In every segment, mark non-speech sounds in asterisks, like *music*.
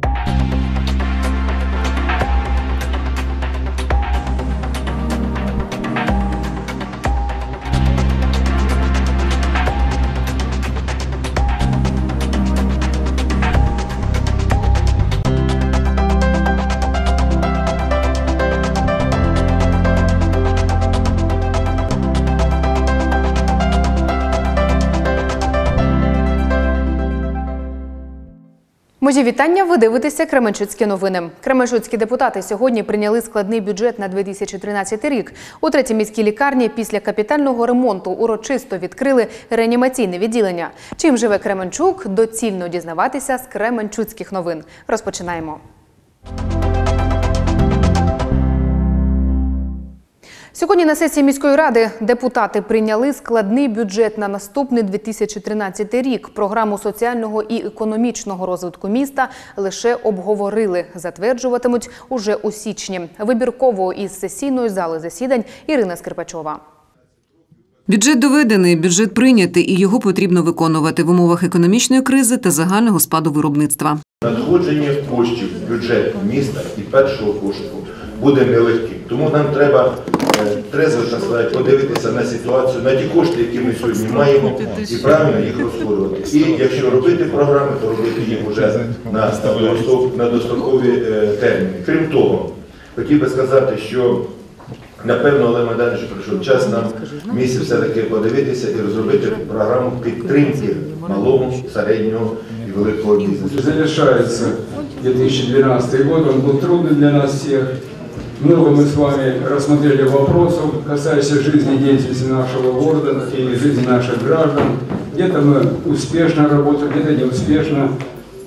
you Мої вітання. Ви дивитеся Кременчуцькі новини. Кременчуцькі депутати сьогодні прийняли складний бюджет на 2013 рік. У третій міській лікарні після капітального ремонту урочисто відкрили реанімаційне відділення. Чим живе Кременчук? Доцільно дізнаватися з Кременчуцьких новин. Розпочинаємо. Сьогодні на сесії міської ради депутати прийняли складний бюджет на наступний 2013 рік. Програму соціального і економічного розвитку міста лише обговорили. Затверджуватимуть уже у січні. Вибірково із сесійної зали засідань Ірина Скрипачова. Бюджет доведений, бюджет прийнятий, і його потрібно виконувати в умовах економічної кризи та загального спаду виробництва. Надходження коштів в бюджет міста і першого кошику буде нелегким. Тому нам треба е, трезво подивитися на ситуацію, на ті кошти, які ми сьогодні маємо, і правильно їх розходувати. І якщо робити програми, то робити їх вже на, дострокові е, терміни. Крім того, хотів би сказати, що Напевно, Олег Майданович прийшов час нам в місті все-таки подивитися і розробити програму підтримки малого, середнього і великого бізнесу. Завершается 2012 год, он был трудный для нас всех. Много мы с вами рассмотрели вопросов, касающихся жизни и деятельности нашего города и жизни наших граждан. Где-то мы успешно работали, где-то неуспешно.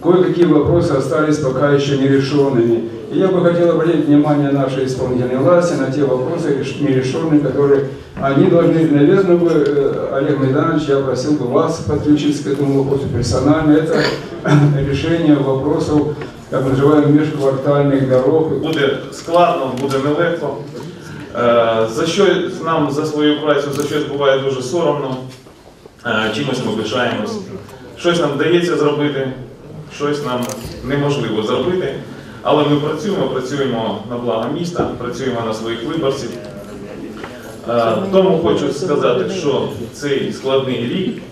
Кое-какие вопросы остались пока еще нерешенными. И я бы хотел обратить внимание нашей исполнительной власти на те вопросы реш- нерешенные, которые они должны, наверное, бы, э, Олег Майданович, я просил бы вас подключиться к этому вопросу персонально. Это *coughs* решение вопросов, так называемых межквартальных дорог. Буде складно, буде нелегко. Е, За що нам за свою працю за щось буває дуже соромно, Е, чимось ми пишаємось. Щось нам вдається зробити, щось нам неможливо зробити. Але ми працюємо, працюємо на благо міста, працюємо на своїх виборців. Е, Тому хочу сказати, що цей складний рік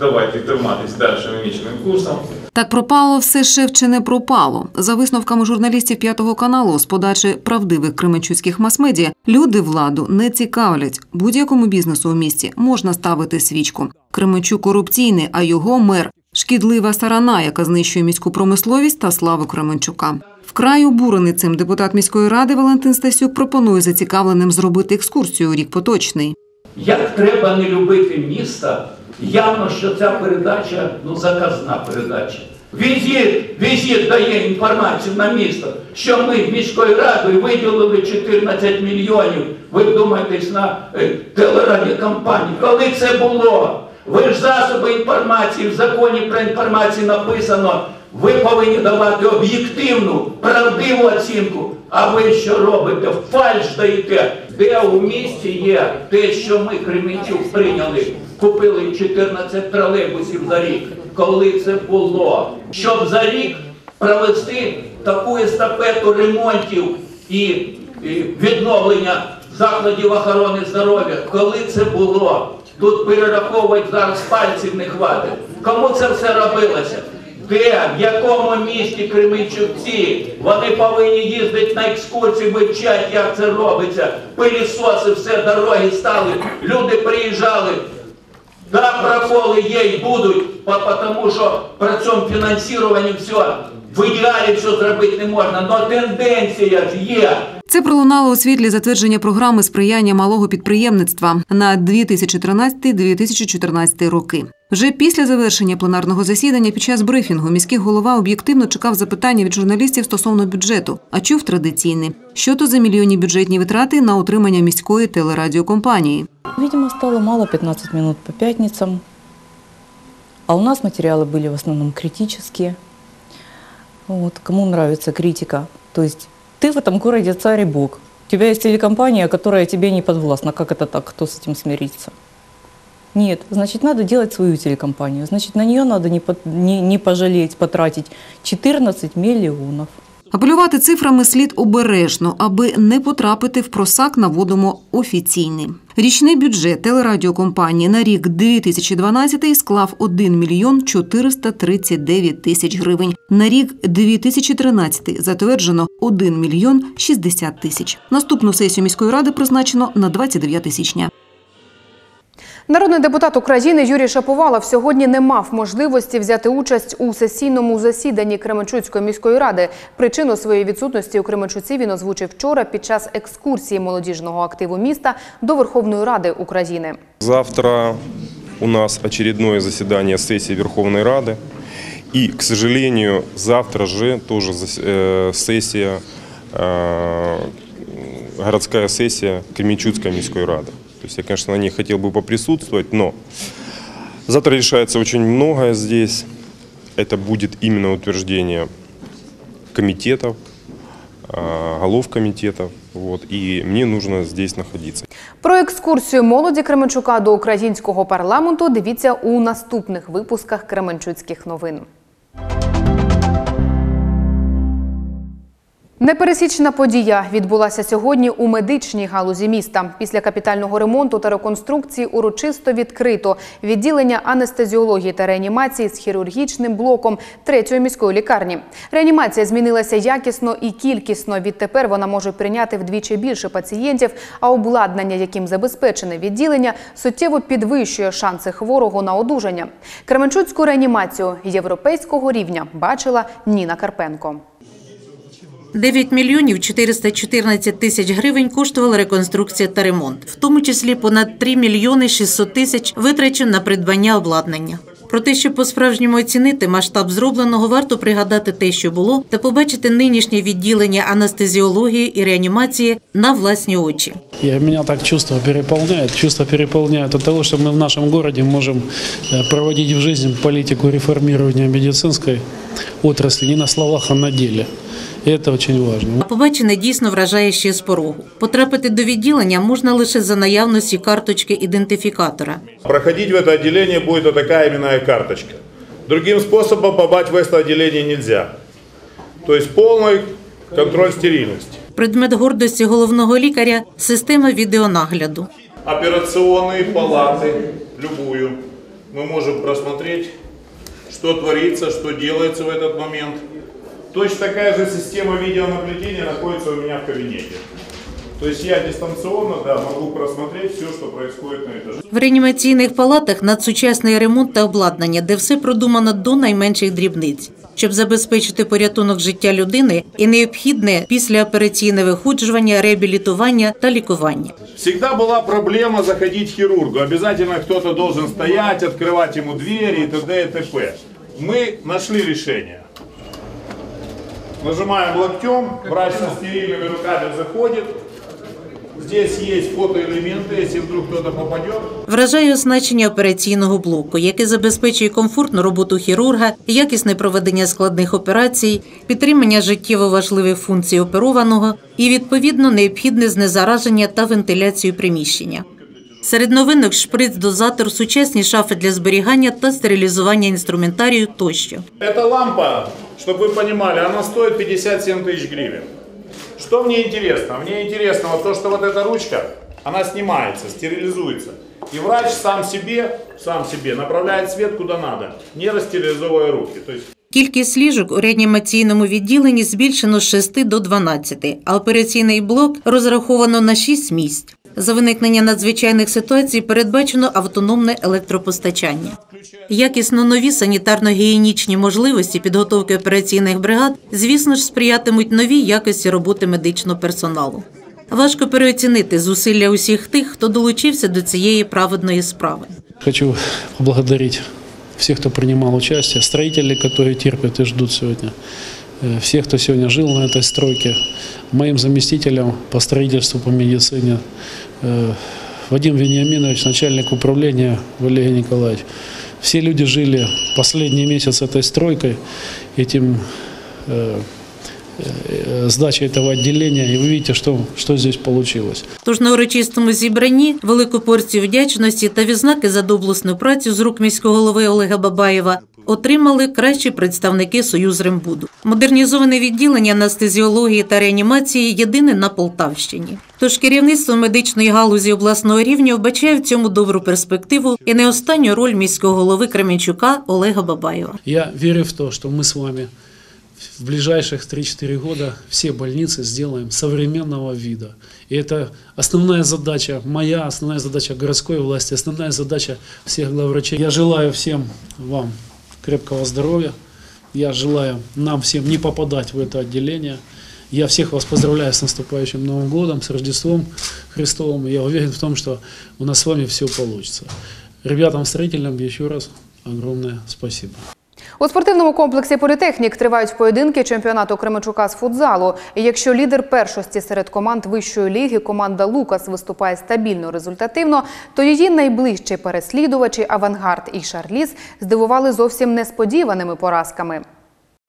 давайте триматись далі наміченим курсом. Так пропало все ще не пропало. За висновками журналістів п'ятого каналу з подачі правдивих кременчуцьких мас-медіа, люди владу не цікавлять. Будь-якому бізнесу у місті можна ставити свічку. Кременчук корупційний, а його мер шкідлива сарана, яка знищує міську промисловість та славу Кременчука. Вкрай обурений цим депутат міської ради Валентин Стасюк пропонує зацікавленим зробити екскурсію у рік поточний. Як треба не любити міста, явно, що ця передача ну заказна передача. Візит, візит дає інформацію на місто, що ми міською радою виділили 14 мільйонів. Ви вдумайтесь на е, телерадіокомпанію. Коли це було? Ви ж засоби інформації, в законі про інформацію написано, ви повинні давати об'єктивну, правдиву оцінку. А ви що робите? Фальш даєте. Де у місті є те, що ми Кременчук прийняли, купили 14 тролейбусів за рік. Коли це було? Щоб за рік провести таку естафету ремонтів і, відновлення закладів охорони здоров'я. Коли це було? Тут перераховувати зараз пальців не хватить. Кому це все робилося? Де, в якому місті Кременчуці? Вони повинні їздити на екскурсії, вивчати, як це робиться. Пилісоси, все, дороги стали, люди приїжджали. Да, проколи є і будуть, тому що при цьому фінансуванні все, в ідеалі все зробити не можна, але тенденція ж є. Це пролунало у світлі затвердження програми сприяння малого підприємництва на 2013-2014 роки. Вже після завершення пленарного засідання під час брифінгу міський голова об'єктивно чекав запитання від журналістів стосовно бюджету, а чув традиційне. Що то за мільйонні бюджетні витрати на утримання міської телерадіокомпанії? Видимо, стало мало 15 минут по пятницам. А у нас материалы были в основном критические. Вот, кому нравится критика. То есть ты в этом городе царь и бог. У тебя есть телекомпания, которая тебе не подвластна. Как это так? Кто с этим смирится? Нет, значит, надо делать свою телекомпанию. Значит, на нее надо не, по- не, не пожалеть, потратить 14 миллионов. Апелювати цифрами слід обережно, аби не потрапити в просак, наводимо офіційний. Річний бюджет телерадіокомпанії на рік 2012 склав 1 мільйон 439 тисяч гривень. На рік 2013 затверджено 1 мільйон 60 тисяч. Наступну сесію міської ради призначено на 29 січня. Народний депутат України Юрій Шаповалов сьогодні не мав можливості взяти участь у сесійному засіданні Кременчуцької міської ради. Причину своєї відсутності у Кременчуці він озвучив вчора під час екскурсії молодіжного активу міста до Верховної Ради України. Завтра у нас очередное заседание сессии Верховной Рады. И, к сожалению, завтра же тоже зас- э, сессия, э, городская сессия Кременчуцкой Мирской Рады. То есть я, конечно, на ней хотел бы поприсутствовать, но завтра решается очень многое здесь. Это будет именно утверждение комитетов, э, голов комитетов. Вот, и мне нужно здесь находиться. Про екскурсію молоді Кременчука до українського парламенту дивіться у наступних випусках Кременчуцьких новин. Непересічна подія відбулася сьогодні у медичній галузі міста. Після капітального ремонту та реконструкції урочисто відкрито відділення анестезіології та реанімації з хірургічним блоком третьої міської лікарні. Реанімація змінилася якісно і кількісно. Відтепер вона може прийняти вдвічі більше пацієнтів, а обладнання, яким забезпечене відділення, суттєво підвищує шанси хворого на одужання. Кременчуцьку реанімацію європейського рівня бачила Ніна Карпенко. 9 мільйонів 414 тисяч гривень коштувала реконструкція та ремонт, в тому числі понад 3 мільйони 600 тисяч витрачено на придбання обладнання. Про те, щоб по-справжньому оцінити масштаб зробленого, варто пригадати те, що було, та побачити нинішнє відділення анестезіології і реанімації на власні очі. И меня так чувство переполняет. Чувство переполняет от того, что мы в нашем городе можем э, проводить в жизнь политику реформирования медицинской отрасли не на словах, а на деле. И это очень важно. А побачене дійсно вражає ще з порогу. Потрапити до відділення можна лише за наявності карточки ідентифікатора. Проходить в это отделение будет вот такая именная карточка. Другим способом попасть в это отделение нельзя. То есть полный контроль стерильности. Предмет гордості головного лікаря система відеонагляду. Операционные палаты, любую, мы можем просмотреть, что творится, что делается в этот момент. Точно такая же система видеонаблюдения находится у меня в кабинете. То есть я дистанционно да, могу просмотреть все, что происходит на этаже. В реанімаційних палатах надсучасний ремонт та обладнання, де все продумано до найменших дрібниць, щоб забезпечити порятунок життя людини і необхідне післяопераційне виходжування, реабілітування та лікування. Всегда была проблема заходить к хирургу. Обязательно кто-то должен стоять, открывать ему двери и т.д. и т.п. Мы нашли решение. Нажимаем локтем, врач со стерильными руками заходит. Здесь есть фотоэлементы, если вдруг кто-то попадет. Вражає оснащення операційного блоку, яке забезпечує комфортну роботу хірурга, якісне проведення складних операцій, підтримання життєво важливих функцій оперованого і відповідно необхідне знезараження та вентиляцію приміщення. Серед новинок шприц-дозатор, сучасні шафи для зберігання та стерилізування інструментарію тощо. Эта лампа, чтобы вы понимали, она стоит 57 тысяч гривен. Что мне интересно? Мне интересно вот то, что вот эта ручка, она снимается, стерилизуется. И врач сам себе, сам себе направляет свет куда надо, не растерилизовывая руки. То есть Кількість ліжок у реанімаційному відділенні збільшено з 6 до 12, а операційний блок розраховано на 6 місць. За виникнення надзвичайних ситуацій передбачено автономне електропостачання. Якісно нові санітарно-гігієнічні можливості підготовки операційних бригад, звісно ж, сприятимуть новій якості роботи медичного персоналу. Важко переоцінити зусилля усіх тих, хто долучився до цієї праведної справи. Хочу поблагодарить всех, кто принимал участие, строителей, которые терпят и ждут сегодня, э, всех, кто сегодня жил на этой стройке, моим заместителям по строительству, по медицине, э, Вадим Вениаминович, начальник управления Валерий Николаевич. Все люди жили последний месяц этой стройкой, этим э, э, сдачи этого отделения, и вы видите, что, что здесь получилось. Тож на урочистому зібранні велику порцію вдячності та відзнаки за доблесну працю з рук міського голови Олега Бабаєва отримали кращі представники Союзрембуду. Модернізоване відділення анестезіології та реанімації єдине на Полтавщині. Тож керівництво медичної галузі обласного рівня вбачає в цьому добру перспективу і не останню роль міського голови Кременчука Олега Бабаєва. Я верю в то, что мы с вами В ближайших 3-4 года все больницы сделаем современного вида. И это основная задача, моя основная задача городской власти, основная задача всех главврачей. Я желаю всем вам крепкого здоровья. Я желаю нам всем не попадать в это отделение. Я всех вас поздравляю с наступающим Новым годом, с Рождеством Христовым. Я уверен в том, что у нас с вами все получится. Ребятам строительным еще раз огромное спасибо. У спортивному комплексі Політехнік тривають поєдинки чемпіонату Кременчука з футзалу. І якщо лідер першості серед команд вищої ліги команда Лукас виступає стабільно результативно, то її найближчі переслідувачі Авангард і Шарліз здивували зовсім несподіваними поразками.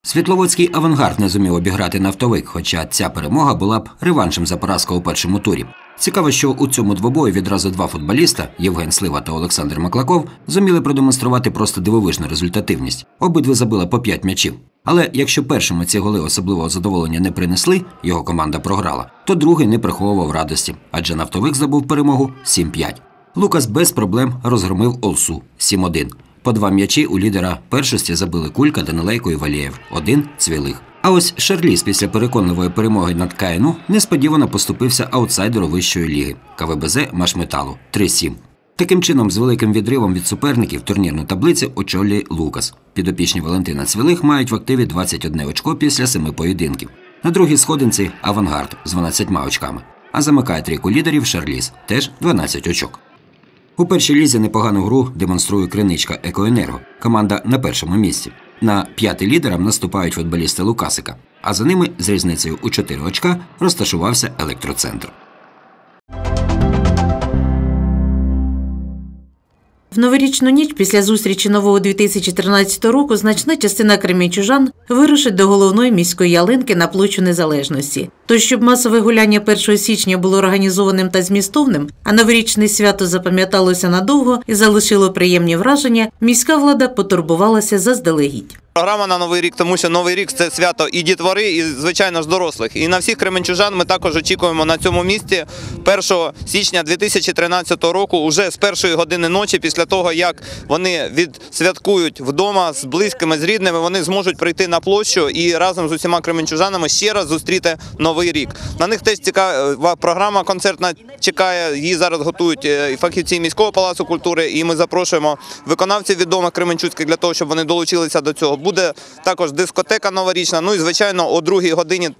Світловодський авангард не зумів обіграти нафтовик, хоча ця перемога була б реваншем за поразку у першому турі. Цікаво, що у цьому двобої відразу два футболіста Євген Слива та Олександр Маклаков зуміли продемонструвати просто дивовижну результативність. Обидва забили по 5 м'ячів. Але якщо першому ці голи особливого задоволення не принесли, його команда програла, то другий не приховував радості, адже нафтовик здобув перемогу 7-5. Лукас без проблем розгромив Олсу 7-1. По два м'ячі у лідера першості забили Кулька, Данилейко і Валєєв. Один цвілих. А ось Шарліс після переконливої перемоги над КНУ несподівано поступився аутсайдеру вищої ліги КВБЗ Машметалу 3-7. Таким чином, з великим відривом від суперників турнірну таблицю очолює Лукас. Підопічні Валентина Цвілих мають в активі 21 очко після семи поєдинків. На другій сходинці Авангард з 12 очками. А замикає трійку лідерів Шарліс теж 12 очок. У першій лізі непогану гру демонструє криничка Екоенерго. Команда на першому місці. На п'ятий лідерам наступають футболісти Лукасика, а за ними з різницею у 4 очка розташувався електроцентр. В новорічну ніч після зустрічі нового 2013 року значна частина кремінчужан вирушить до головної міської ялинки на площу Незалежності. Тож, щоб масове гуляння 1 січня було організованим та змістовним, а новорічне свято запам'яталося надовго і залишило приємні враження, міська влада потурбувалася заздалегідь. Програма на новий рік, тому що новий рік це свято і дітвори, і звичайно ж дорослих. І на всіх кременчужан ми також очікуємо на цьому місці 1 січня 2013 року, уже з першої години ночі, після того як вони відсвяткують вдома з близькими, з рідними, вони зможуть прийти на площу і разом з усіма кременчужанами ще раз зустріти новий рік. На них теж цікава програма концертна чекає. Її зараз готують е, і фахівці міського палацу культури. І ми запрошуємо виконавців відомих кременчуцьких для того, щоб вони долучилися до цього. Буде також дискотека новорічна. Ну і звичайно, о другій годині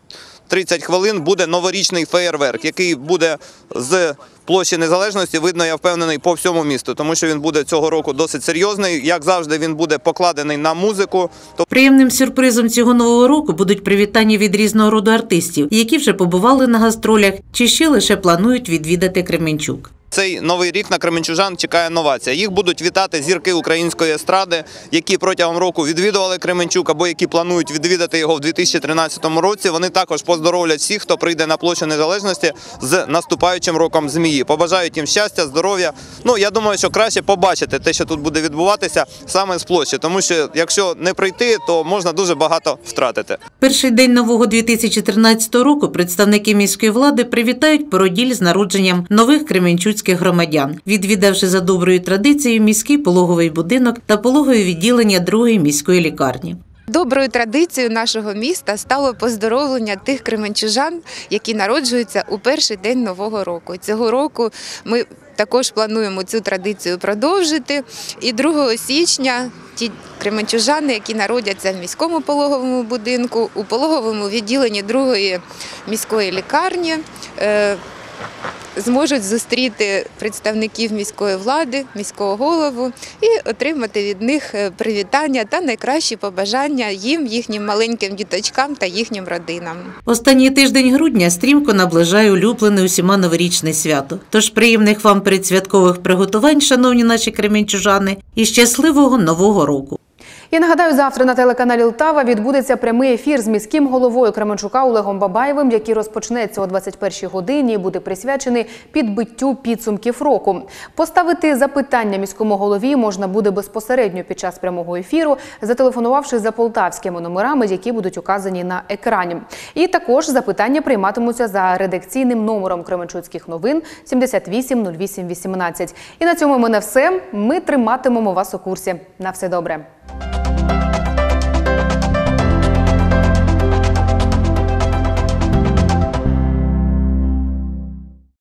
30 хвилин буде новорічний феєрверк, який буде з площі незалежності. Видно, я впевнений по всьому місту, тому що він буде цього року досить серйозний. Як завжди, він буде покладений на музику. Приємним сюрпризом цього нового року будуть привітання від різного роду артистів, які вже побували на гастролях чи ще лише планують відвідати Кременчук. Цей новий рік на Кременчужан чекає новація. Їх будуть вітати зірки української естради, які протягом року відвідували Кременчук або які планують відвідати його в 2013 році. Вони також поздоровлять всіх, хто прийде на площу незалежності з наступаючим роком змії. Побажають їм щастя, здоров'я. Ну я думаю, що краще побачити те, що тут буде відбуватися саме з площі, тому що якщо не прийти, то можна дуже багато втратити. Перший день нового 2013 року представники міської влади привітають породіль з народженням нових кременчуцьких громадян, відвідавши за доброю традицією міський пологовий будинок та пологове відділення другої міської лікарні. Доброю традицією нашого міста стало поздоровлення тих кременчужан, які народжуються у перший день нового року. Цього року ми також плануємо цю традицію продовжити. І 2 січня ті кременчужани, які народяться в міському пологовому будинку, у пологовому відділенні другої міської лікарні. Зможуть зустріти представників міської влади, міського голову і отримати від них е, привітання та найкращі побажання їм, їхнім маленьким діточкам та їхнім родинам. Останній тиждень грудня стрімко наближає улюблене усіма новорічне свято. Тож приємних вам передсвяткових приготувань, шановні наші кремінчужани, і щасливого нового року. І нагадаю, завтра на телеканалі Лтава відбудеться прямий ефір з міським головою Кременчука Олегом Бабаєвим, який розпочнеться о 21-й годині і буде присвячений підбиттю підсумків року. Поставити запитання міському голові можна буде безпосередньо під час прямого ефіру, зателефонувавши за полтавськими номерами, які будуть указані на екрані. І також запитання прийматимуться за редакційним номером Кременчуцьких новин 780818. І на цьому в мене все. Ми триматимемо вас у курсі. На все добре.